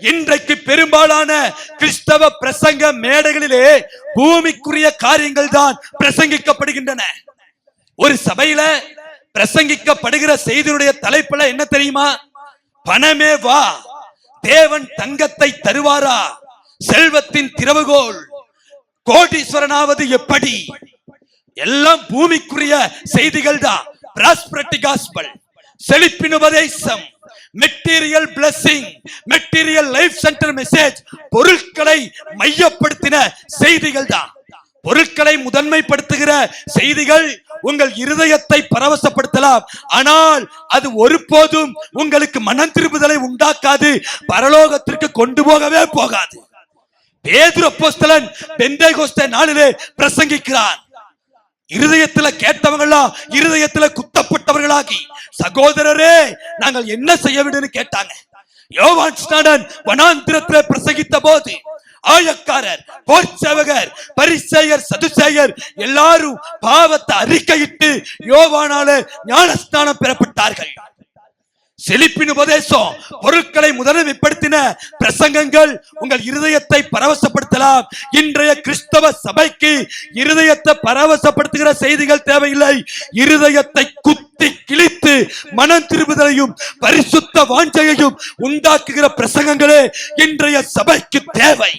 இன்றைக்கு பெரும்பாலான கிறிஸ்தவ பிரசங்க மேடைகளிலே பூமிக்குரிய காரியங்கள் தான் பிரசங்கிக்கப்படுகின்றன. ஒரு சபையில பிரசங்கிக்கப்படுகிற செய்தியுடைய தலைப்புல என்ன தெரியுமா? பணமே வா தேவன் தங்கத்தை தருவாரா? செல்வத்தின் திறவுகோல் கோடீஸ்வரனாவது எப்படி? எல்லாம் பூமிக்குரிய செய்திகள் தான். செழிப்பின் உபதேசம். Material blessing material life center message பொருட்களை மையப்படுத்தின செய்திகள் தான். பொருட்களை முதன்மைப்படுத்துகிற செய்திகள் உங்கள் இருதயத்தை பரவசப்படுத்தலாம். ஆனால் அது ஒருபோதும் உங்களுக்கு மனம் திரும்புதலை உண்டாக்காது. பரலோகத்திற்கு கொண்டு போகவே போகாது. பேதுரு அப்போஸ்தலன் பெந்தைகோஸ்தே நாளிலே பிரசங்கிக்கிறான் இருதயத்துல கேட்டவங்களா இருதயத்துல குத்தப்பட்டவர்களாகி சகோதரரே நாங்கள் என்ன செய்ய வேண்டும்னு கேட்டாங்க. யோவான் ஸ்நாடன் வனாந்திரத்துல பிரசகித்த போது ஆயக்காரர் போர்ச்சேவகர் பரிசேயர் சதுசேயர் எல்லாரும் பாவத்தை அறிக்கையிட்டு யோவானால ஞானஸ்தானம் பெறப்பட்டார்கள். செழிப்பின் உபதேசம் பொருட்களை முதன்மைப்படுத்தின பிரசங்கங்கள் உங்கள் இருதயத்தை பரவசப்படுத்தலாம். இன்றைய கிறிஸ்தவ சபைக்கு இருதயத்தை பரவசப்படுத்துகிற செய்திகள் தேவையில்லை. இருதயத்தை குத்தி கிழித்து மனம் திரும்புதலையும் பரிசுத்த வாஞ்சையையும் உண்டாக்குகிற பிரசங்கங்களே இன்றைய சபைக்கு தேவை.